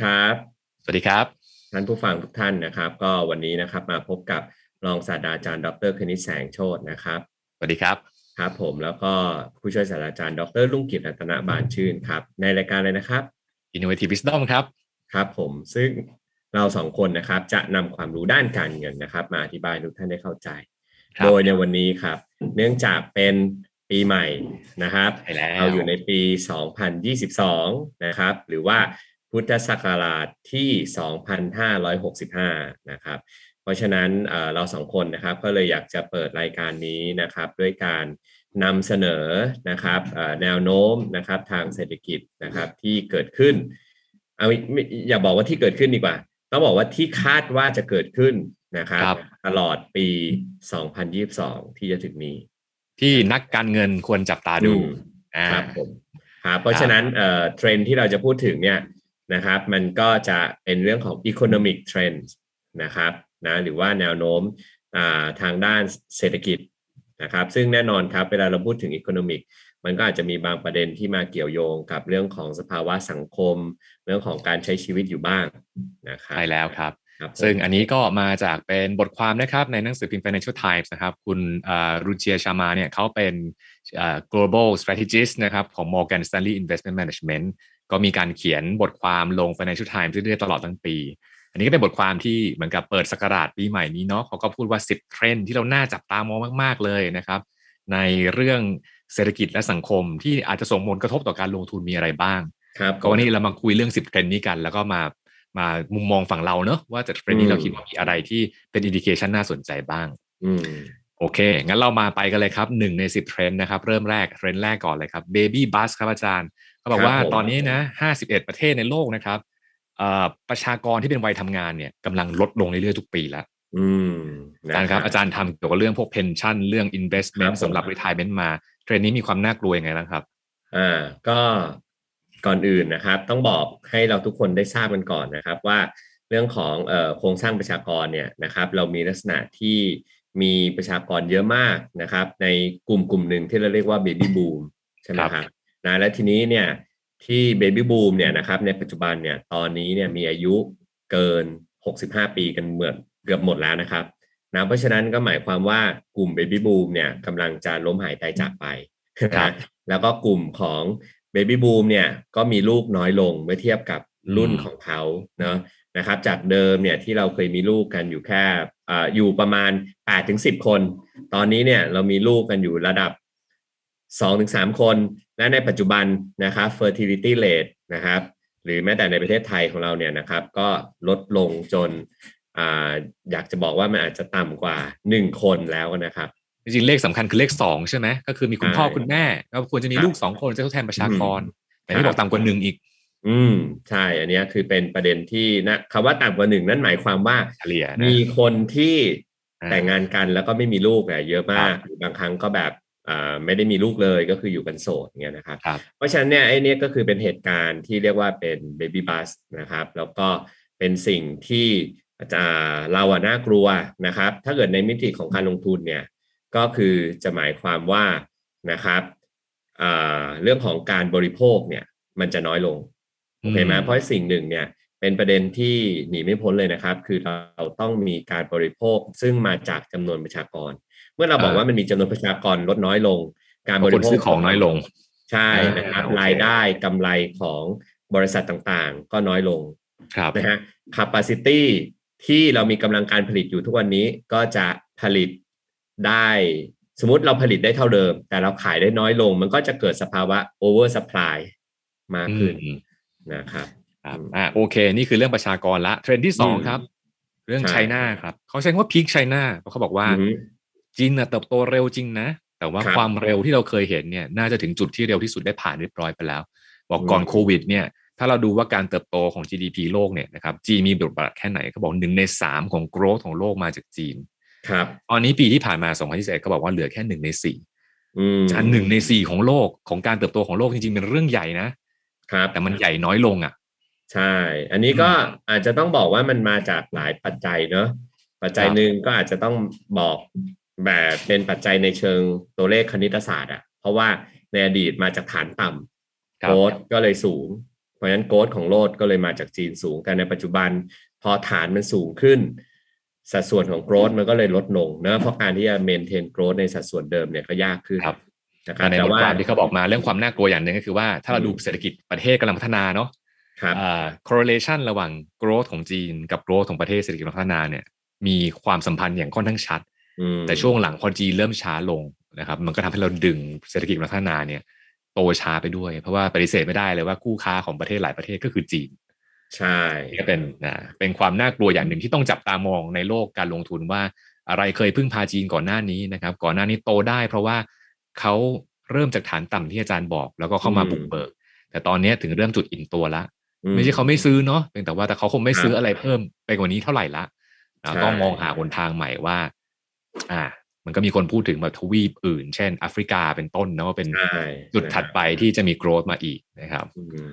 วัสดีครับ สวัสดีครับ ท่านผู้ฟังทุกท่านนะครับ ก็วันนี้นะครับมาพบกับรองศาสตราจารย์ ดรคณิตแสงโชตนะครับ สวัสดีครับ ครับผมแล้วก็ผู้ช่วยศาสตราจารย์ ดรลุงกิจรัตนบานชื่นครับ ในรายการเลยนะครับ Innovative Wisdom ครับ ครับผมซึ่งเราสองคนนะครับจะนำความรู้ด้านการเงินนะครับ มาอธิบายให้ทุกท่านได้เข้าใจครับโดยในวันนี้ครับ เนื่องจากเป็นปีใหม่นะครับใช่แล้วเราอยู่ในปี 2022 นะครับ หรือว่า พุทธศักราชที่ 2565 นะครับ เพราะฉะนั้นเอ่อเราสองคนนะครับก็เลยอยากจะเปิดรายการนี้นะครับ ด้วยการนำเสนอนะครับเอ่อแนวโน้มนะครับทางเศรษฐกิจนะครับที่เกิดขึ้นเอาไม่อย่าบอกว่าที่เกิดขึ้นดีกว่า ต้องบอกว่าที่คาดว่าจะเกิดขึ้นนะครับครับตลอดปี 2022 ที่จะถึงนี้ ที่นักการเงินควรจับตาดูอืมอ่าครับผมครับเพราะฉะนั้นเอ่อเทรนด์ที่เราจะพูดถึงเนี่ย นะครับ มันก็จะเป็นเรื่องของ economic trends นะครับนะหรือว่าแนวโน้มอ่าทางด้านเศรษฐกิจนะครับ ซึ่งแน่นอนครับเวลาเราพูดถึง economic มันก็อาจจะมีบางประเด็นที่มาเกี่ยวโยงกับเรื่องของสภาวะสังคม เรื่องของการใช้ชีวิตอยู่บ้างนะครับใช่แล้วครับครับผมซึ่งอันนี้ก็มาจากเป็นบทความนะครับในหนังสือพิมพ์ Financial Times นะครับ คุณรูเจียชามาเนี่ยเขาเป็นอ่า global strategist นะครับของ Morgan Stanley Investment Management ก็มีการเขียนบทความลง Financial Times เรื่อยๆตลอดทั้งปี อันนี้ก็เป็นบทความที่เหมือนกับเปิดสกราชปีใหม่นี้เนาะเขาก็พูดว่า 10 เทรนด์ที่เราน่าจับตามองมากๆเลยนะครับ ในเรื่องเศรษฐกิจและสังคมที่อาจจะส่งผลกระทบต่อการลงทุนมีอะไรบ้างครับก็วันนี้เรามาคุยเรื่อง 10 เทรนด์นี้กัน แล้วก็มามามุมมองฝั่งเราเนอะว่าจะเทรนด์นี้เราคิดว่ามีอะไรที่เป็นอินดิเคชันน่าสนใจบ้างอืมโอเค งั้นเรามาไปกันเลยครับหนึ่งใน10เทรนด์นะครับ เริ่มแรกเทรนด์แรกก่อนเลยครับ Baby Bus ครับอาจารย์เขา บอกว่าครับผมตอนนี้นะ51 ประเทศในโลกนะครับเอ่อประชากรที่เป็นวัยทำงานเนี่ยกำลังลดลงเรื่อยๆทุกปีแล้วอืมอาจารย์ครับอาจารย์ทำเกี่ยวกับเรื่องพวก pension เรื่อง investment ครับผมสำหรับ retirement มาเทรนด์นี้มีความน่ากลัวยังไงบ้างครับอ่าก็ก่อนอื่นนะครับ ต้องบอกให้เราทุกคนได้ทราบกันก่อนนะครับ ว่าเรื่องของเอ่อโครงสร้างประชากรเนี่ยนะครับ เรามีลักษณะที่มีประชากรเยอะมากนะครับ ในกลุ่มกลุ่มหนึ่งที่เราเรียกว่าเบบี้บูมใช่ไหมครับครับ นะและทีนี้เนี่ยที่เบบี้บูมเนี่ยนะครับในปัจจุบันเนี่ยตอนนี้เนี่ยมีอายุเกิน 65 ปีกันเหมือนเกือบหมดแล้วนะครับนะเพราะฉะนั้นก็หมายความว่ากลุ่มเบบี้บูมเนี่ยกำลังจะล้มหายตายจากไปครับนะแล้วก็กลุ่มของเบบี้บูมเนี่ยก็มีลูกน้อยลงเมื่อเทียบกับรุ่นอืมของเขาเนาะนะครับ จากเดิมเนี่ยที่เราเคยมีลูกกันอยู่แค่อ่าอยู่ประมาณ8ถึง10 คน ตอนนี้เนี่ยเรามีลูกกันอยู่ระดับ2ถึง3คน และในปัจจุบันนะครับ fertility rate นะครับ หรือแม้แต่ในประเทศไทยของเราเนี่ยนะครับ ก็ลดลงจนอ่าอยากจะบอกว่ามันอาจจะต่ำกว่า 1 คนแล้วนะครับ จริงๆเลขสำคัญคือเลขสองใช่ไหมก็คือมีคุณพ่อใช่คุณแม่ก็ควรจะมีครับลูกสองคนจะทดแทนประชากร แต่ครัที่บบอกต่ำกว่าหนึ่งอีก อืมใช่ อันเนี้ยคือเป็นประเด็นที่นะคำว่าต่ำกว่าหนึ่งนั่นหมายความว่าเฉลี่ยนะมีคนที่อ่าแต่งงานกันแล้วก็ไม่มีลูกเนี่ยเยอะมากหรือบางครั้งก็แบบอ่า ไม่ได้มีลูกเลยก็คืออยู่กันโสดเงี้ยนะครับครับเพราะฉะนั้นเนี่ยไอ้เนี่ยก็คือเป็นเหตุการณ์ที่เรียกว่าเป็น baby bust นะครับ แล้วก็เป็นสิ่งที่จะเราอะน่ากลัวนะครับ ถ้าเกิดในมิติของการลงทุนเนี่ยก็คือจะหมายความว่านะครับอ่าเรื่องของการบริโภคเนี่ยมันจะน้อยลงโอเคไหมอืมเพราะสิ่งหนึ่งเนี่ยเป็นประเด็นที่หนีไม่พ้นเลยนะครับ คือเราต้องมีการบริโภคซึ่งมาจากจำนวนประชากรเมื่อเราบอกว่ามันมีจำนวนประชากรลดน้อยลง การบครินโภคซื้อของน้อยลง ใช่นะครับอ่าโอเครายได้กำไรของบริษัทต่างๆ ก็น้อยลงครับนะฮะ capacity ที่เรามีกำลังการผลิตอยู่ทุกวันนี้ก็จะผลิตได้ สมมติเราผลิตได้เท่าเดิม แต่เราขายได้น้อยลง มันก็จะเกิดสภาวะ over supply มากขึ้นอืมนะครับครับอ่าโอเค นี่คือเรื่องประชากรละเทรนด์ที่สองอืมครับ เรื่องใช่ไชน่าครับเขาใช้คำว่าพีคไชน่าเพราะเขาบอกว่าอือฮึ จีนน่ะเติบโตเร็วจริงนะ แต่ว่าครับความเร็วที่เราเคยเห็นเนี่ยน่าจะถึงจุดที่เร็วที่สุดได้ผ่านเรียบร้อยไปแล้ว บอกก่อนอืมโควิดเนี่ยถ้าเราดูว่าการเติบโตของ GDP โลกเนี่ยนะครับจีนมีบทบาทแค่ไหนเขาบอกหนึ่งในสามของ growth ของโลกมาจากจีนครับตอนนี้ปีที่ผ่านมา2021ก็บอกว่าเหลือแค่หนึ่งในสี่อืมจากหนึ่งในสี่ของโลกของการเติบโตของโลกจริงๆเป็นเรื่องใหญ่นะครับแต่มันใหญ่น้อยลงอะ ใช่ อันนี้ก็อาจจะต้องบอกว่ามันมาจากหลายปัจจัยเนอะปัจจัยครับหนึ่งก็อาจจะต้องบอก แบบเป็นปัจจัยในเชิงตัวเลขคณิตศาสตร์อะเพราะว่าในอดีตมาจากฐานต่ำครับโค้ดก็เลยสูง เพราะฉะนั้นโกรดของโลดก็เลยมาจากจีนสูงแต่ในปัจจุบัน พอฐานมันสูงขึ้น สัดส่วนของโกรดมันก็เลยลดลงเนะเพราะการที่จะเมนเทนโกรดในสัดส่วนเดิมเนี่ยก็ยากขึ้นครับนะครับในแต่บทว่าความที่เขาบอกมาเรื่องความน่ากลัวอย่างหนึ่งก็คือว่าถ้าเราดูเศรษฐกิจประเทศกำลังพัฒนาเนาะครับอ่า correlation ระหว่าง growth ของจีนกับ growth ของประเทศเศรษฐกิจพัฒนาเนี่ยมีความสัมพันธ์อย่างค่อนข้างชัดอืม แต่ช่วงหลังพอจีนเริ่มช้าลงนะครับ มันก็ทำให้เราดึงเศรษฐกิจพัฒนาเนี่ยโตช้าไปด้วย เพราะว่าปฏิเสธไม่ได้เลยว่าคู่ค้าของประเทศหลายประเทศก็คือจีน ใช่นี่ก็เป็นนะเป็นความน่ากลัวอย่างหนึ่งที่ต้องจับตามองในโลกการลงทุนว่าอะไรเคยพึ่งพาจีนก่อนหน้านี้นะครับ ก่อนหน้านี้โตได้ เพราะว่าเขาเริ่มจากฐานต่ำที่อาจารย์บอก แล้วก็เข้ามาบุกเบิก แต่ตอนนี้ถึงเริ่มจุดอิ่มตัวละอืไม่ใช่เขาไม่ซื้อเนาะเพียงแต่ว่าแต่เขาคงไม่ครับซื้ออะไรเพิ่มไปกว่านี้เท่าไหร่ละอ่าใช่ต้องมองหาหนทางใหม่ว่า อ่า มันก็มีคนพูดถึงแบบทวีปอื่น เช่นแอฟริกาเป็นต้นนะว่าเป็นใช่จุดถัดไปที่จะมีโกรธมาอีกนะครับอืม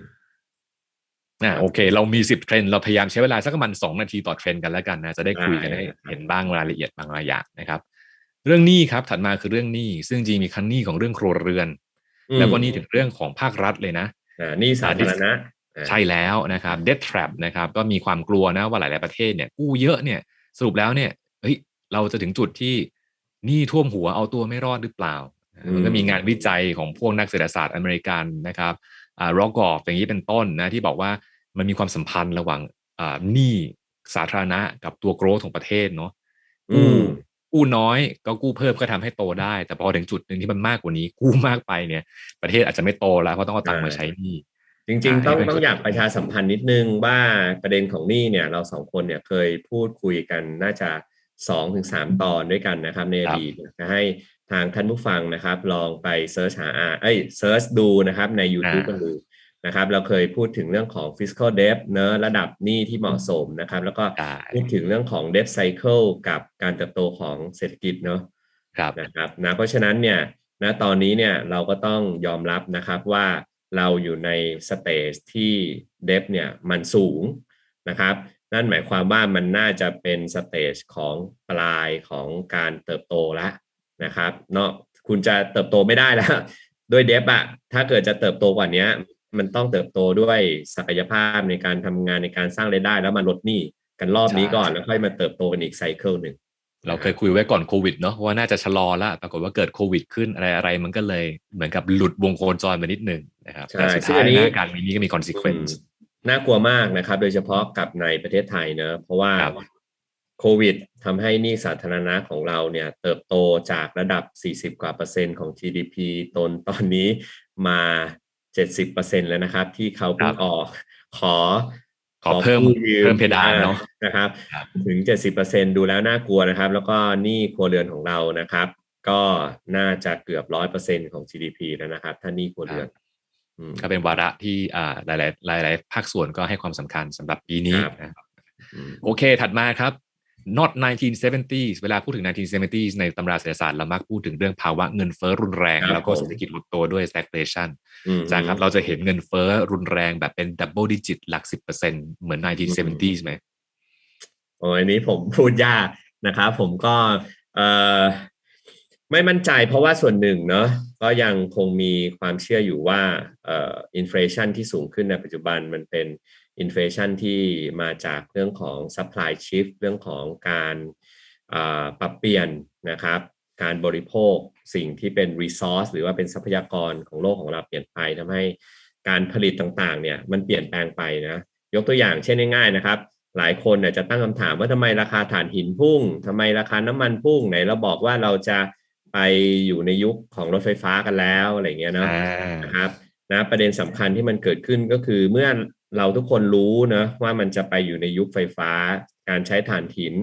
อ่าโอเค เรามีสิบเทรนด์เราพยายามใช้เวลาสักประมาณสองนาทีต่อเทรนด์กันแล้วกันนะ จะได้คุยกันได้เห็นบ้างรายละเอียดบางรายอย่างนะครับ เรื่องหนี้ครับถัดมาคือเรื่องหนี้ซึ่งจริงมีคันหนี้ของเรื่องครัวเรือน แล้วก็หนี่ถึงเรื่องของภาครัฐเลยนะอ่านี่สาธารณะอ่าใช่แล้วนะครับ debt trap นะครับ ก็มีความกลัวนะว่าหลาย ๆ ประเทศเนี่ยกู้เยอะเนี่ย สรุปแล้วเนี่ยเฮ้ย เราจะถึงจุดที่หนี้ท่วมหัวเอาตัวไม่รอดหรือเปล่า มันก็มีงานวิจัยของพวกนักเศรษฐศาสตร์อเมริกันนะครับอ่ารอกอฟอย่างนี้เป็นต้นนะที่บอกว่ามันมีความสัมพันธ์ระหว่างอ่าหนี้สาธารณะกับตัวโกรธของประเทศเนาะอืกู้มกู้น้อยก็กู้เพิ่มก็ทำให้โตได้ แต่พอถึงจุดหนึ่งที่มันมากกว่านี้ กู้มากไปเนี่ย ประเทศอาจจะไม่โตแล้วเพราะต้องเอาตังค์มาใช้หนี้จริงๆ ต้องอ่าต้องอยากประชาสัมพันธ์นิดนึงว่าประเด็นของหนี้เนี่ย เราสองคนเนี่ยเคยพูดคุยกันน่าจะ สองถึงสามตอนด้วยกันนะครับ ในอดีตนะให้ทางท่านผู้ฟังนะครับ ลองไปเซิร์ชหาอ่าเอ้ยเซิร์ชดูนะครับใน YouTube กันดูนะครับ เราเคยพูดถึงเรื่องของ fiscal debt เนอะระดับหนี้ที่เหมาะสมนะครับ แล้วก็ได้พูดถึงเรื่องของ debt cycle กับการเติบโตของเศรษฐกิจเนอะครับนะครับนะเพราะฉะนั้นเนี่ยณตอนนี้เนี่ยเราก็ต้องยอมรับนะครับว่าเราอยู่ในสเตจที่เดฟเนี่ยมันสูงนะครับ นั่นหมายความว่ามันน่าจะเป็นสเตจของปลายของการเติบโตแล้วนะครับเนาะคุณจะเติบโตไม่ได้แล้วด้วยเดฟอะถ้าเกิดจะเติบโตกว่านี้มันต้องเติบโตด้วยศักยภาพในการทำงานในการสร้างรายได้ แล้วมาลดหนี้กันรอบนี้ก่อนแล้วค่อยมาเติบโตกันอีกไซเคิลหนึ่งเราเคยคุยไว้ก่อนโควิดเนาะว่าน่าจะชะลอแล้วปรากฏว่าเกิดโควิดขึ้นอะไรอะไรมันก็เลยเหมือนกับหลุดวงโคจรไปนิดหนึ่งนะครับใช่แต่สุดซึ่งท้าอัยนนี้นะการมีนี้ก็มี consequence อืมน่ากลัวมากนะครับ โดยเฉพาะกับในประเทศไทยเนอะเพราะว่าครับโควิดทำให้หนี้สาธารณะของเราเนี่ยเติบโตจากระดับ 40 กว่าเปอร์เซ็นต์ของ GDP ตนตอนนี้มา 70เปอร์เซ็นต์แล้วนะครับ ที่เขาเพิ่งออกขอขอเพิ่มกู้ยืเพิ่มเพดานเนาะนะครับครับ ถึง 70เปอร์เซ็นดูแล้วน่ากลัวนะครับ แล้วก็หนี้ครัวเรือนของเรานะครับ ก็น่าจะเกือบร้อยเปอร์เซ็นของ GDP แล้วนะครับ ถ้าหนี้ครัวเรือนอืม ก็เป็นวาระที่อ่าหลายๆหลายๆภาคส่วนก็ให้ความสำคัญสำหรับปีนี้ครับนะครับอืมโอเค ถัดมาครับ not 1970s เวลาพูดถึง 1970s ในตำราเศรษฐศาสตร์เรามักพูดถึงเรื่องภาวะเงินเฟ้อรุนแรงครับแล้วก็ผมเศรษฐกิจหดตัวด้วย stagflation อืมอาจารย์ครับเราจะเห็นเงินเฟ้อรุนแรงแบบเป็น double digit หลัก 10%เหมือน 1970s ไหมโอ้ยอันนี้ผมพูดยากนะครับผมก็เอ่อ ไม่มั่นใจเพราะว่าส่วนหนึ่งเนาะก็ยังคงมีความเชื่ออยู่ว่าเอ่ออินฟลชันที่สูงขึ้นในปัจจุบันมันเป็นอินฟลชันที่มาจากเรื่องของ supply shift เรื่องของการปรับเปลี่ยนนะครับการบริโภคสิ่งที่เป็น resource หรือว่าเป็นทรัพยากรของโลกของเราเปลี่ยนไปทำให้การผลิตต่างๆเนี่ยมันเปลี่ยนแปลงไปนะยกตัวอย่างเช่นง่ายๆนะครับ หลายคนเนี่ยจะตั้งคำถามว่าทำไมราคาถ่านหินพุ่งทำไมราคาน้ำมันพุ่งไหนเราบอกว่าเราจะ ไปอยู่ในยุคของรถไฟฟ้ากันแล้วอะไรเงี้ยเนาะอ่านะครับนะประเด็นสำคัญที่มันเกิดขึ้นก็คือเมื่อเราทุกคนรู้นะว่ามันจะไปอยู่ในยุคไฟฟ้า การใช้ถ่านหิน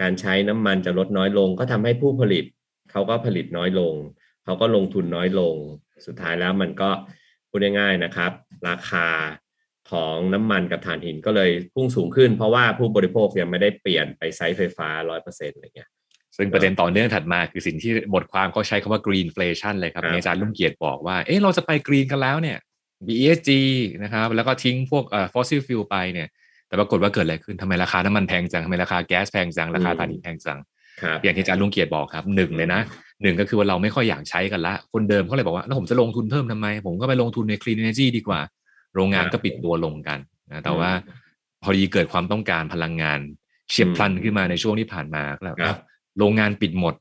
การใช้น้ำมันจะลดน้อยลง ก็ทำให้ผู้ผลิตเขาก็ผลิตน้อยลง เขาก็ลงทุนน้อยลง สุดท้ายแล้วมันก็พูดง่ายๆนะครับ ราคาของน้ำมันกับถ่านหินก็เลยพุ่งสูงขึ้น เพราะว่าผู้บริโภคยังไม่ได้เปลี่ยนไปใช้ไฟฟ้าร้อยเปอร์เซ็นต์อะไรเงี้ย ซึ่งประเด็นต่อเนื่องถัดมาคือสิ่งที่บทความเขาใช้คำว่า greenflation เลยครับครับอาจารย์ลุงเกียรติบอกว่า เอ๊ะเราจะไป green กันแล้วเนี่ย ESG นะครับ แล้วก็ทิ้งพวกเอ่อ fossil fuel ไปเนี่ย แต่ปรากฏว่าเกิดอะไรขึ้นทำไมราคาน้ำมันแพงจังทำไมราคาแก๊สแพงจัง ราคาถ่านหินแพงจังครับอย่างที่อาจารย์ลุงเกียรติบอกครับหนึ่งเลยนะหนึ่งก็คือว่าเราไม่ค่อยอยากใช้กันละ คนเดิมเขาเลยบอกว่า แล้วผมจะลงทุนเพิ่มทำไม ผมก็ไปลงทุนใน clean energy ดีกว่า โรงงานครับก็ปิดตัวลงกันนะแต่อืมว่าพอดีเกิดความต้องการพลังงานเฉียบอืมพลันขึ้นมาในช่วงที่ผ่านมาแล้วครับ โรงงานปิดหมด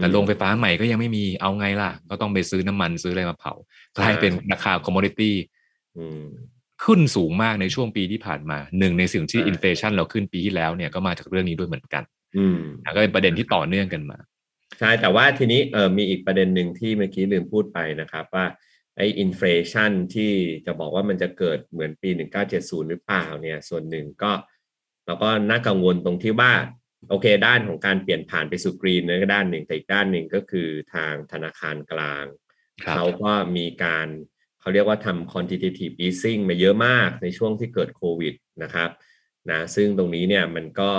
แต่อืมโรงไฟฟ้าใหม่ก็ยังไม่มีเอาไงล่ะ ก็ต้องไปซื้อน้ำมันซื้ออะไรมาเผากลายเป็นราคาคอมม o ดิตี้อืมขึ้นสูงมากในช่วงปีที่ผ่านมาหนึ่งในสิ่งที่ใช่อินฟลชันเราขึ้นปีที่แล้วเนี่ยก็มาจากเรื่องนี้ด้วยเหมือนกันอืมนะก็เป็นประเด็นที่ต่อเนื่องกันมา ใช่ แต่ว่าทีนี้เออมีอีกประเด็นหนึ่งที่เมื่อกี้ลืมพูดไปนะครับว่าไอ้อินฟลชันที่จะบอกว่ามันจะเกิดเหมือนปี 1970 หรือเปล่าเนี่ย ส่วนหนึ่งก็เราก็น่ากังวลตรงที่ว่า โอเค ด้านของการเปลี่ยนผ่านไปสู่กรีนนั่นก็ด้านหนึ่งแต่อีกด้านหนึ่งก็คือทางธนาคารกลางครับเขาก็มีการเขาเรียกว่าทำ quantitative easing มาเยอะมากในช่วงที่เกิดโควิดนะครับนะซึ่งตรงนี้เนี่ยมันก็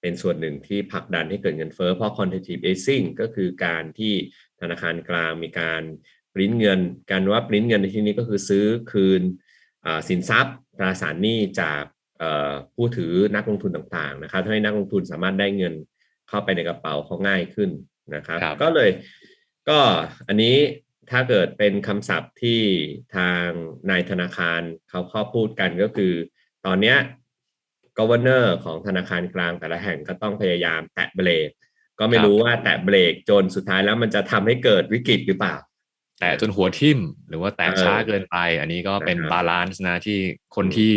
เป็นส่วนหนึ่งที่ผลักดันให้เกิดเงินเฟ้อเพราะ quantitative easing ก็คือการที่ธนาคารกลางมีการปริ้นเงินการว่าปริ้นเงินในที่นี้ก็คือซื้อคืนอ่าสินทรัพย์ตราสารหนี้จากเอ่อ ผู้ถือนักลงทุนต่างๆนะครับทำให้นักลงทุนสามารถได้เงินเข้าไปในกระเป๋าเขาง่ายขึ้นนะครับครับก็เลยก็อันนี้ถ้าเกิดเป็นคำศัพท์ที่ทางนายธนาคารเขาข้อพูดกันก็คือ ตอนเนี้ย governor ของธนาคารกลางแต่ละแห่งก็ต้องพยายามแตะเบรกก็ไม่ครับรู้ว่าแตะเบรกจนสุดท้ายแล้วมันจะทำให้เกิดวิกฤตหรือเปล่า แต่จนหัวทิ่มหรือว่าแตกเออช้าเกินไป อันนี้ก็เป็นนะครับบาลานซ์นะที่คนอืมที่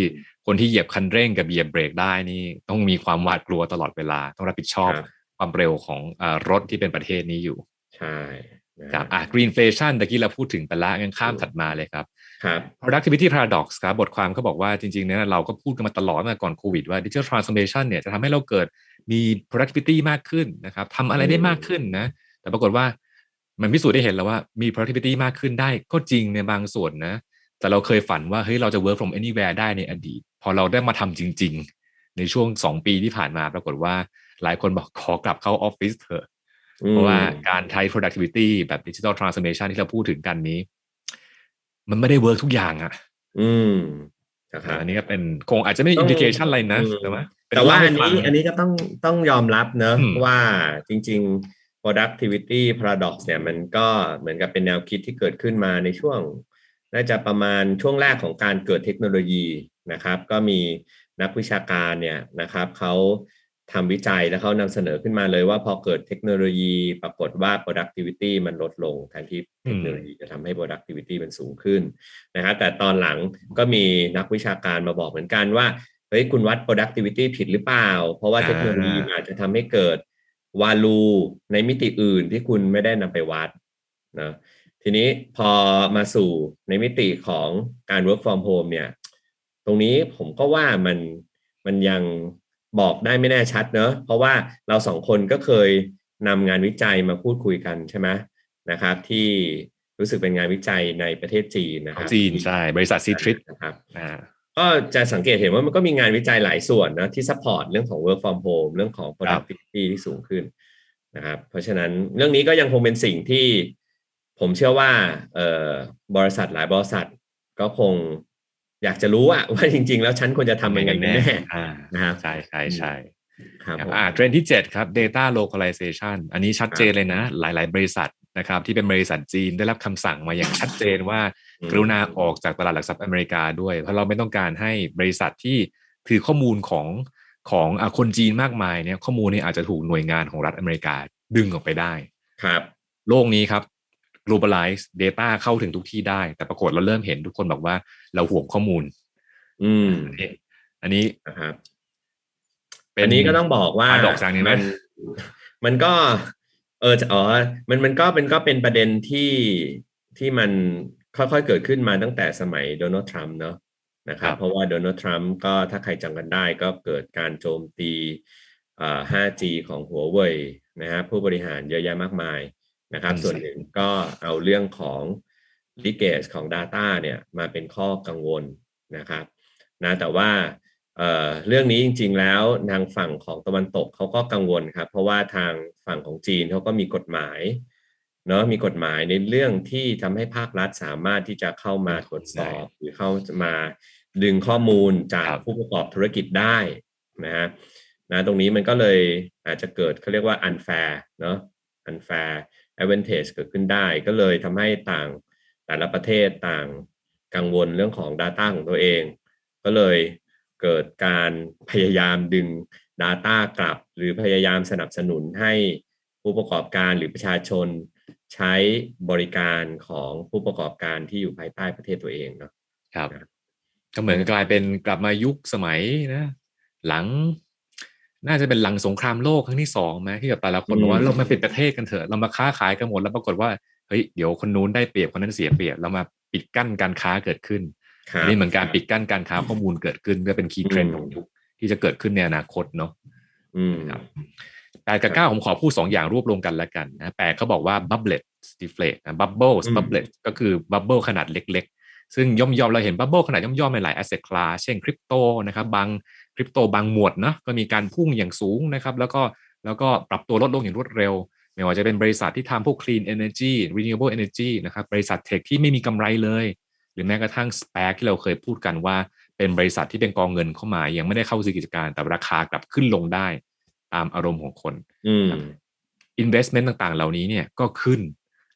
คนที่เหยียบคันเร่งกับเหยียบเบรกได้นี่ต้องมีความหวาดกลัวตลอดเวลา ต้องรับผิดชอบครับความเร็วของอารถที่เป็นประเทศนี้อยู่ ใช่นะครับอะ greenflation ตะกี้เราพูดถึงไปละงั้นข้ามถัดมาเลยครับครับ productivity paradox ครับบทความเขาบอกว่าจริงๆเนี่ยเราก็พูดกันมาตลอดตั้งแต่ก่อนโควิดว่า digital transformation เนี่ยจะทำให้เราเกิดมี productivity มากขึ้นนะครับทำอะไรได้มากขึ้นนะ แต่ปรากฏว่ามันพิสูจน์ได้เห็นแล้วว่ามี productivity มากขึ้นได้ก็จริงในบางส่วนนะ แต่เราเคยฝันว่าเฮ้ยเราจะ work from anywhere ได้ในอดีต พอเราได้มาทำจริง ๆ ในช่วง2ปีที่ผ่านมาปรากฏว่า หลายคนบอกขอกลับเข้าออฟฟิศเถอะ เพราะว่าการใช้ productivity แบบ digital transformation ที่เราพูดถึงกันนี้ มันไม่ได้ work ทุกอย่างอะอืมนะครับอันนี้ก็เป็นคงอาจจะไม่มีต้อง implication อะไรนะอืมแต่ว่าเป็แต่ว่าเล่อันให้นี้ฟังอันนี้ก็ต้องต้องยอมรับเนอะอืมว่าจริง ๆ productivity paradox เนี่ยมันก็เหมือนกับเป็นแนวคิดที่เกิดขึ้นมาในช่วง น่าจะประมาณช่วงแรกของการเกิดเทคโนโลยี นะครับ ก็มีนักวิชาการเนี่ยนะครับเขาทำวิจัยแล้วเขานำเสนอขึ้นมาเลยว่าพอเกิดเทคโนโลยีปรากฏว่า productivity มันลดลงแทนที่เทคโนโลยีจะทำให้ productivity มันสูงขึ้นนะครับแต่ตอนหลังก็มีนักวิชาการมาบอกเหมือนกันว่าเฮ้ยคุณวัด productivity ผิดหรือเปล่า เพราะว่าอ่าเทคโนโลยีอาจจะทำให้เกิด value ในมิติอื่นที่คุณไม่ได้นำไปวัดนะทีนี้พอมาสู่ในมิติของการ work from home เนี่ย ตรงนี้ผมก็ว่ามันมันยังบอกได้ไม่แน่ชัดเนอะเพราะว่าเราสองคนก็เคยนำงานวิจัยมาพูดคุยกันใช่ไหมนะครับ ที่รู้สึกเป็นงานวิจัยในประเทศจีนนะขคองรับจีนใช่บริษัทซีทริปนะครับอ่าก็จะสังเกตเห็นว่ามันก็มีงานวิจัยหลายส่วนนะที่ support เรื่องของ work from home เรื่องของ productivity ที่สูงขึ้นนะครับเพราะฉะนั้นเรื่องนี้ก็ยังคงเป็นสิ่งที่ผมเชื่อว่าเอ่อบริษัทหลายบริษัทก็คง อยากจะรู้อะว่าจริง ๆ แล้วฉันควรจะทำยังไงกันแน่อ่านะครับใช่ใช่ใช่ครับครับผมอ่าเทรนด์ที่ 7 ครับ data localization อันนี้ชัดเจนเลยนะ หลาย ๆ บริษัทนะครับที่เป็นบริษัทจีนได้รับคำสั่งมาอย่างชัดเจนว่าอืมกรุณาออกจากตลาดหลักทรัพย์อเมริกาด้วย เพราะเราไม่ต้องการให้บริษัทที่ถือข้อมูลของของอาคนจีนมากมายเนี่ยข้อมูลนี้อาจจะถูกหน่วยงานของรัฐอเมริกาดึงออกไปได้ครับ โลกนี้ครับ globalize data เข้าถึงทุกที่ได้ แต่ปรากฏเราเริ่มเห็นทุกคนบอกว่าเราห่วงข้อมูล อืม อันนี้นะครับเป็นอันนี้ก็ต้องบอกว่า paradox อย่างหนึ่งไหมมันมันก็ เอออ๋อมันมันก็เป็นก็เป็นประเด็นที่ที่มันค่อยๆเกิดขึ้นมาตั้งแต่สมัยโดนัลด์ทรัมป์เนาะนะครับ เพราะว่าโดนัลด์ทรัมป์ก็ถ้าใครจำกันได้ก็เกิดการโจมตีอ่า 5G ของหัวเว่ยนะฮะผู้บริหารเยอะแยะมากมาย นะครับอืมส่วนหนึ่งก็เอาเรื่องของ leakage ของ Data เนี่ยมาเป็นข้อกังวลนะครับนะแต่ว่าเอ่อเรื่องนี้จริงๆแล้วทางฝั่งของตะวันตกเขาก็กังวลครับ เพราะว่าทางฝั่งของจีนเขาก็มีกฎหมายเนาะมีกฎหมายในเรื่องที่ทำให้ภาครัฐสามารถที่จะเข้ามาตรวจสอบหรือเข้ามาดึงข้อมูลจากครับผู้ประกอบธุรกิจได้นะฮะนะตรงนี้มันก็เลยอาจจะเกิดเขาเรียกว่า unfair เนาะ unfair advantage เกิดขึ้นได้ ก็เลยทำให้ต่างแต่ละประเทศต่างกังวลเรื่องของ Data ของตัวเอง ก็เลยเกิดการพยายามดึง Data กลับ หรือพยายามสนับสนุนให้ผู้ประกอบการหรือประชาชนใช้บริการของผู้ประกอบการที่อยู่ภายใต้ประเทศตัวเองเนาะครับครับก็เหมือนกลายเป็นกลับมายุคสมัยนะ หลัง น่าจะเป็นหลังสงครามโลกครั้งที่สองไหมที่แบบแต่ละคนบอกว่าเรามาปิดประเทศกันเถอะเรามาค้าขายกันหมดแล้วปรากฏว่าเฮ้ยเดี๋ยวคนนู้นได้เปรียบคนนั้นเสียเปรียบเรามาปิดกั้นการค้าเกิดขึ้นครับอันนี้เหมือนการปิดกั้นการค้าข้อมูลเกิดขึ้นเพื่อเป็นคีย์เทรนด์อืมของยุคที่จะเกิดขึ้นในอนาคตเนาะอืมครับแปดกับเก้าผมขอพูดสองอย่างรวบรวมกันแล้วกันนะแปดเขาบอกว่า bubble deflate นะ bubble อืม bubble ก็คือ bubble ขนาดเล็ก ๆ ซึ่งย่อมยอมๆเราเห็น bubble ขนาดย่อมยอมๆในหลาย asset class เช่นคริปโตนะครับบาง คริปโตบางหมวดเนาะก็มีการพุ่งอย่างสูงนะครับ แล้วก็แล้วก็ปรับตัวลดลงอย่างรวดเร็ว ไม่ว่าจะเป็นบริษัทที่ทำพวก clean energy renewable energy นะครับบริษัทเทคที่ไม่มีกำไรเลย หรือแม้กระทั่ง SPAC ที่เราเคยพูดกันว่าเป็นบริษัทที่เป็นกองเงินเข้ามา ยังไม่ได้เข้าซื้อกิจการ แต่ราคากลับขึ้นลงได้ตามอารมณ์ของคนอืม investment ต่างๆ เหล่านี้เนี่ยก็ขึ้น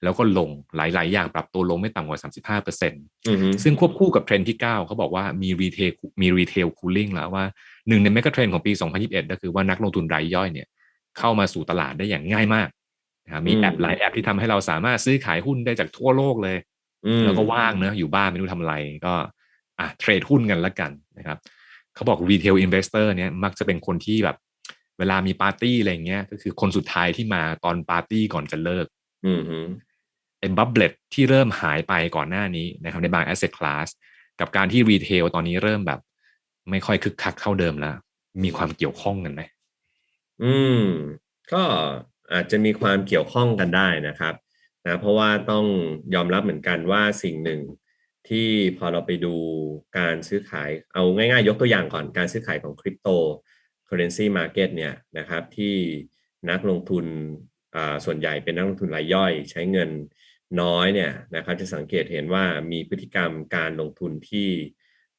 แล้วก็ลงหลาย ๆ อย่างปรับตัวลงไม่ต่ำกว่า 35%อืมซึ่งควบคู่กับเทรนด์ที่ 9 เขาบอกว่ามี retail มี retail cooling แล้วว่า หนึ่งใน mega trend ของปี 2021 ก็คือว่านักลงทุนรายย่อยเนี่ยเข้ามาสู่ตลาดได้อย่างง่ายมากนะครับมีแอปหลายแอปที่ทำให้เราสามารถซื้อขายหุ้นได้จากทั่วโลกเลยอืมแล้วก็ว่างเนอะอยู่บ้านไม่รู้ทำอะไรก็อะเทรดหุ้นกันละกันนะครับเขาบอก retail investor เนี่ยมักจะเป็นคนที่แบบเวลามีปาร์ตี้อะไรอย่างเงี้ย ก็คือคนสุดท้ายที่มาตอนปาร์ตี้ก่อนจะเลิกอืมฮึไอ้บับเบิลที่เริ่มหายไปก่อนหน้านี้นะครับในบาง asset class กับการที่รีเทลตอนนี้เริ่มแบบ ไม่ค่อยคึกคักเท่าเดิมแล้ว มีความเกี่ยวข้องกันไหมอืม ก็อาจจะมีความเกี่ยวข้องกันได้นะครับนะเพราะว่าต้องยอมรับเหมือนกันว่าสิ่งหนึ่งที่พอเราไปดูการซื้อขายเอาง่ายๆ ยกตัวอย่างก่อนการซื้อขายของคริปโตเคอเรนซีมาร์เก็ตเนี่ยนะครับที่นักลงทุนอ่าส่วนใหญ่เป็นนักลงทุนรายย่อย ใช้เงินน้อยเนี่ยนะครับจะสังเกตเห็นว่ามีพฤติกรรมการลงทุนที่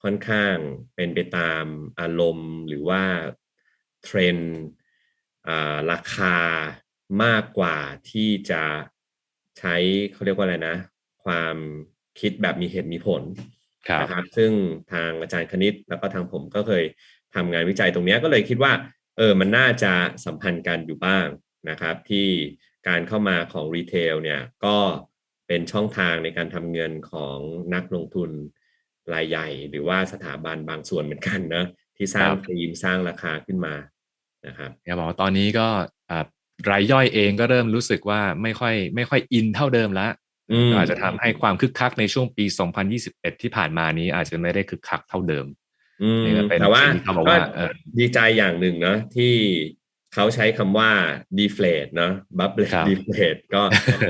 ค่อนข้างเป็นไปตามอารมณ์หรือว่าเทรนด์อ่าราคามากกว่าที่จะใช้เขาเรียกว่าอะไรนะ ความคิดแบบมีเหตุมีผลครับนะครับซึ่งทางอาจารย์คณิตแล้วก็ทางผมก็เคยทำงานวิจัยตรงเนี้ยก็เลยคิดว่าเออมันน่าจะสัมพันธ์กันอยู่บ้างนะครับ ที่การเข้ามาของรีเทลเนี่ยก็เป็นช่องทางในการทำเงินของนักลงทุน รายใหญ่ หรือว่าสถาบันบางส่วนเหมือนกันนะที่สร้างครับธีมสร้างราคาขึ้นมานะครับอย่าบอกว่าตอนนี้ก็อ่ารายย่อยเองก็เริ่มรู้สึกว่าไม่ค่อย ไม่ค่อยอินเท่าเดิมแล้วอืมก็อาจจะทำให้ความคึกคักในช่วงปี 2021 ที่ผ่านมานี้อาจจะไม่ได้คึกคักเท่าเดิมอืมนี่ก็เป็นแต่ว่าสิ่งที่เขาบอกก็ว่าเออดีใจอย่างหนึ่งเนาะที่ เขาใช้คำว่า deflate เนาะ bubble ครับ deflate ก็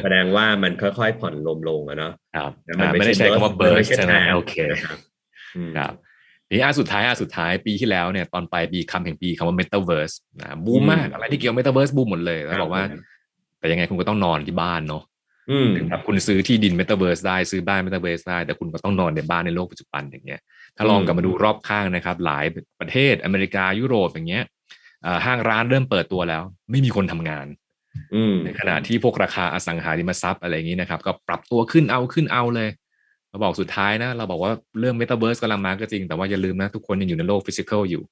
แสดงว่ามันค่อยๆผ่อนลมลงอะเนาะครับนะอ่าไม่ได้ใช้คำว่ามัน burst ไม่ใช่ใช่ไหมแทนโอเคนะครับอืมครับทีนี้อันสุดท้ายอันสุดท้ายปีที่แล้วเนี่ยตอนปลายปีคำแห่งปีคำว่า metaverse นะบูมมากอืมอะไรที่เกี่ยว metaverse บูมหมดเลย แล้วบอกว่าครับแต่ยังไงคุณก็ต้องนอนที่บ้านเนาะอืมถึงแบบคุณซื้อที่ดิน metaverse ได้ซื้อบ้าน metaverse ได้ แต่คุณก็ต้องนอนในบ้านในโลกปัจจุบันอย่างเงี้ย ถ้าลองกลับมาดูรอบข้างนะครับ หลายประเทศอเมริกายุโรปอย่างเงี้ยเอ่อ ห้างร้านเริ่มเปิดตัวแล้ว ไม่มีคนทำงานอืมในขณะที่พวกราคาอสังหาริมทรัพย์อะไรอย่างนี้นะครับ ก็ปรับตัวขึ้นเอาขึ้นเอาเลยเราบอกสุดท้ายนะ เราบอกว่าเรื่อง Metaverse กำลังมาก็จริง แต่ว่าอย่าลืมนะ ทุกคนยังอยู่ในโลกฟิสิกอลอยู่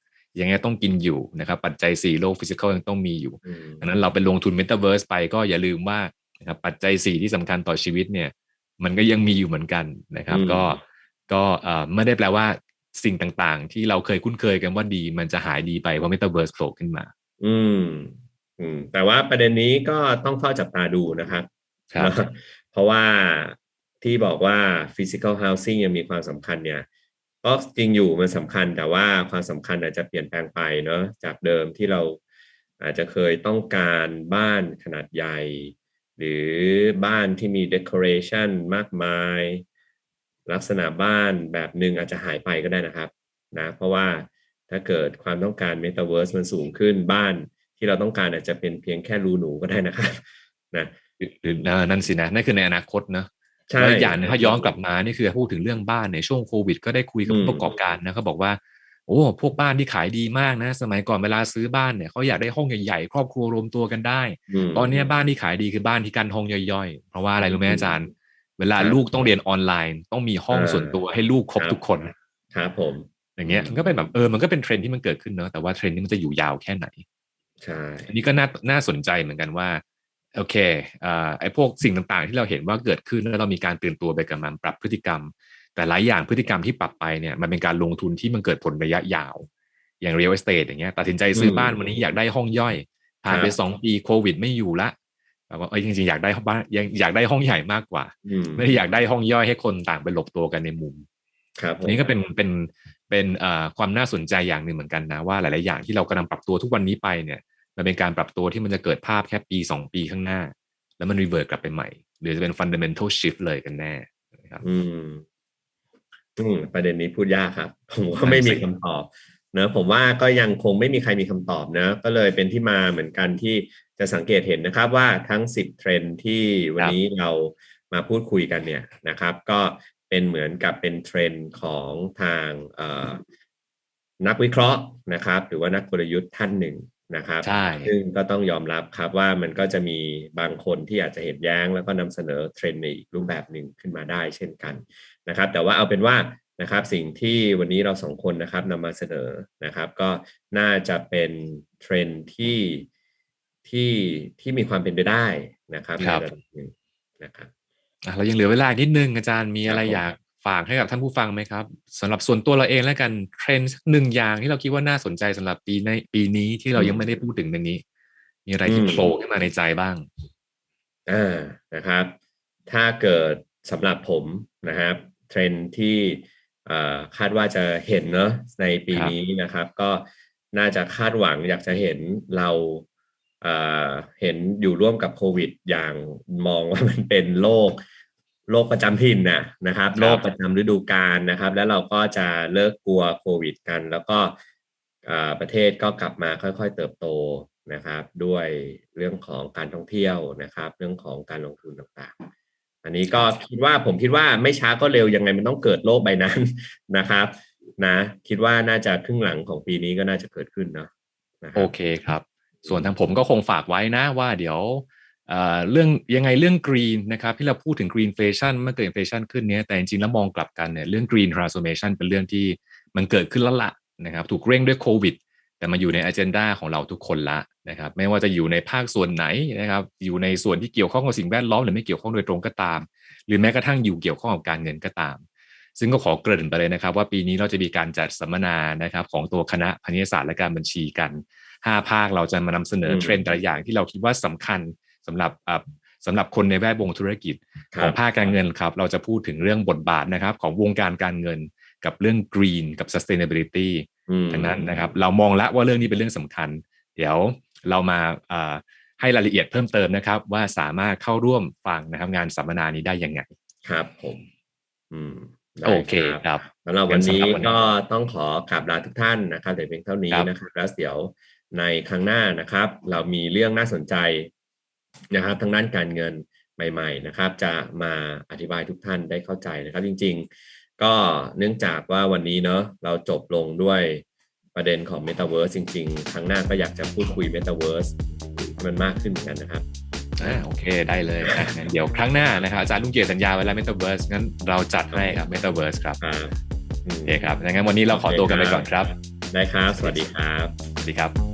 ยังไงต้องกินอยู่นะครับ ปัจจัยสี่โลกฟิสิกอลยังต้องมีอยู่อืมดังนั้นเราไปลงทุน Metaverse ไปก็อย่าลืมว่านะครับปัจจัยสี่ที่สำคัญต่อชีวิตเนี่ย มันก็ยังมีอยู่เหมือนกันนะครับอืมก็ก็เอ่อไม่ได้แปลว่า สิ่งต่างๆ ที่เราเคยคุ้นเคยกันว่าดีมันจะหายดีไปเพราะ Metaverse โผล่ขึ้นมา อืม อืม แต่ว่าประเด็นนี้ก็ต้องเฝ้าจับตาดูนะครับครับ เพราะว่าที่บอกว่า physical housing ยังมีความสำคัญเนี่ยก็จริงอยู่มันสำคัญแต่ว่าความสำคัญอาจจะเปลี่ยนแปลงไปเนาะจากเดิมที่เราอาจจะเคยต้องการบ้านขนาดใหญ่ หรือบ้านที่มี decoration มากมาย ลักษณะบ้านแบบหนึ่งอาจจะหายไปก็ได้นะครับนะเพราะว่าถ้าเกิดความต้องการ metaverse มันสูงขึ้นบ้านที่เราต้องการอาจจะเป็นเพียงแค่รูหนูก็ได้นะครับนะหรือหรือเออนั่นสินะนั่นคือในอนาคตเนอะใช่แล้วอย่างหนึงถ้าย้อนกลับมานี่คือพูดถึงเรื่องบ้านในช่วงโควิด ก็ได้คุยกับอืมผู้ประกอบการนะเขาบอกว่าโอ้พวกบ้านที่ขายดีมากนะ สมัยก่อนเวลาซื้อบ้านเนี่ยเขาอยากได้ห้องใหญ่ๆครอบครัวรวมตัวกันได้มตอนเนี้ยบ้านที่ขายดีคือบ้านที่กันห้องย่อยๆ เพราะว่าอะไรรู้ไหมอืมอาจารย์ เวลาครับลูกต้องเรียนออนไลน์ ต้องมีห้องเออส่วนตัวให้ลูกครบครับทุกคนครับผม อย่างเงี้ยมันก็เป็นแบบเออมันก็เป็นเทรนด์ที่มันเกิดขึ้นเนอะแต่ว่าเทรนด์นี้มันจะอยู่ยาวแค่ไหนใช่อันนี้ก็น่าน่าสนใจเหมือนกันว่าโอเคอ่าไอ้พวกสิ่งต่างๆ ที่เราเห็นว่าเกิดขึ้นแล้วเรามีการตื่นตัวไปกับมันปรับพฤติกรรม แต่หลายอย่างพฤติกรรมที่ปรับไปเนี่ยมันเป็นการลงทุนที่มันเกิดผลระยะยาว อย่าง real estate อย่างเงี้ยตัดสินใจซื้อบ้านวันนี้อยากได้ห้องย่อยผ่านไปสองปีโควิดไม่อยู่ละ แบบว่าเอ้ยจริงๆอยากได้บ้านยังอยากได้ห้องใหญ่มากกว่าอืมไม่ได้อยากได้ห้องย่อยให้คนต่างไปหลบตัวกันในมุม ครับผมอันนี้ก็เป็นเป็นเป็นเอ่อความน่าสนใจอย่างหนึ่งเหมือนกันนะว่าหลายๆอย่างที่เรากำลังปรับตัวทุกวันนี้ไปเนี่ยมันเป็นการปรับตัวที่มันจะเกิดภาพแค่ปีสองปีข้างหน้า แล้วมันรีเวิร์กลับไปใหม่ หรือจะเป็น fundamental shift เลยกันแน่นะครับ อืมอืมประเด็นนี้พูดยากครับผมก็ไม่มีคำตอบเนอะผมว่าก็ยังคงไม่มีใครมีคำตอบนะก็เลยเป็นที่มาเหมือนกันที่ จะสังเกตเห็นนะครับว่าทั้ง 10 เทรนด์ที่วันนี้เรามาพูดคุยกันเนี่ยนะครับ ก็เป็นเหมือนกับเป็นเทรนด์ของทางเอ่อนักวิเคราะห์นะครับ หรือว่านักกลยุทธ์ท่านหนึ่งนะครับใช่ซึ่งก็ต้องยอมรับครับว่ามันก็จะมีบางคนที่อาจจะเห็นแย้ง แล้วก็นำเสนอเทรนด์ในอีกรูปแบบหนึ่งขึ้นมาได้เช่นกันนะครับ แต่ว่าเอาเป็นว่านะครับสิ่งที่วันนี้เราสองคนนะครับนำมาเสนอนะครับ ก็น่าจะเป็นเทรนด์ที่ ที่ที่มีความเป็นไปได้นะครับครับในระดับหนึ่งนะครับอะเรายังเหลือเวลาอีกนิดนึงอาจารย์มีอะไรครับผมอยากฝากให้กับท่านผู้ฟังไหมครับสำหรับส่วนตัวเราเองแล้วกันเทรนด์สักหนึ่งอย่างที่เราคิดว่าน่าสนใจสำหรับปีในปีนี้ที่เรายังไม่ได้พูดถึงในนี้ มีอะไรที่โผล่ขึ้นมาในใจบ้างอ่านะครับ ถ้าเกิดสำหรับผมนะครับเทรนด์ที่เอ่อคาดว่าจะเห็นเนอะในปีครับนี้นะครับ ก็น่าจะคาดหวังอยากจะเห็นเรา เอ่อเห็นอยู่ร่วมกับโควิด อย่างมองว่ามันเป็นโรคโรคประจำถิ่นนะนะครับโรคประจำฤดูกาลนะครับ แล้วเราก็จะเลิกกลัวโควิดกัน แล้วก็เอ่อประเทศก็กลับมาค่อยๆเติบโตนะครับ ด้วยเรื่องของการท่องเที่ยวนะครับ เรื่องของการลงทุนต่างๆ อันนี้ก็คิดว่าผมคิดว่าไม่ช้าก็เร็วยังไงมันต้องเกิดโลกใบนั้นนะครับ นะ คิดว่าน่าจะครึ่งหลังของปีนี้ก็น่าจะเกิดขึ้นเนาะนะคโอรับเคครับ ส่วนทางผมก็คงฝากไว้นะว่าเดี๋ยวเรื่องยังไงเรื่อง green นะครับที่เราพูดถึง greenflation เมื่อเกิด inflation ขึ้นเนี้ยแต่จริงๆแล้วมองกลับกันเนี่ยเรื่อง green transformation เป็นเรื่องที่มันเกิดขึ้นแล้วละนะครับถูกเร่งด้วยโควิดแต่มาอยู่ใน agenda ของเราทุกคนละนะครับไม่ว่าจะอยู่ในภาคส่วนไหนนะครับอยู่ในส่วนที่เกี่ยวข้องกับสิ่งแวดล้อมหรือไม่เกี่ยวข้องโดยตรงก็ตาม หรือแม้กระทั่งอยู่เกี่ยวข้องกับการเงินก็ตาม ซึ่งก็ขอเกริ่นไปเลยนะครับ ว่าปีนี้เราจะมีการจัดสัมมนานะครับของตัวคณะพณิชศาสตร์และการบัญชีกัน ห้าภาคเราจะมานำเสนออืมเทรนด์แต่ละอย่างที่เราคิดว่าสำคัญสำหรับอ่าสำหรับคนในแวดวงธุรกิจคขรัอบงภาคการเงินครับ เราจะพูดถึงเรื่องบทบาทนะครับ ของวงการการเงินกับเรื่อง green กับ sustainability อืมดังนั้นนะครับ เรามองละว่าเรื่องนี้เป็นเรื่องสำคัญ เดี๋ยวเรามาอ่าให้รายละเอียดเพิ่มเติมนะครับ ว่าสามารถเข้าร่วมฟังนะครับงานสัมมนานี้ได้ยังไง ครับผมอืมได้โอเครับครับสำหรับวันนี้งั้นสำหรับวันนี้ก็ต้องขอกราบลาทุกท่านนะครับแต่เพียงเท่านี้ครับนะครับแล้วเดี๋ยว ในครั้งหน้านะครับ เรามีเรื่องน่าสนใจนะครับทางด้านการเงินใหม่ ๆนะครับ จะมาอธิบายทุกท่านได้เข้าใจนะครับ จริง ๆ ก็เนื่องจากว่าวันนี้เนอะเราจบลงด้วยประเด็นของ Metaverse จริง ๆ ครั้งหน้าก็อยากจะพูดคุย Metaverse ให้มันมากขึ้นเหมือนกันนะครับอ่าโอเคได้เลยอะงั้นเดี๋ยวครั้งหน้านะครับอาจารย์ลุงเกียรติสัญญาไว้แล้ว Metaverse งั้นเราจัดให้ครับ Metaverse ครับครับอืมโอเคครับงั้นวันนี้เราขอตัวกันไปก่อนครับ ได้ครับ สวัสดีครับ สวัสดีครับ